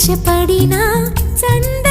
ఆశపడినా చంద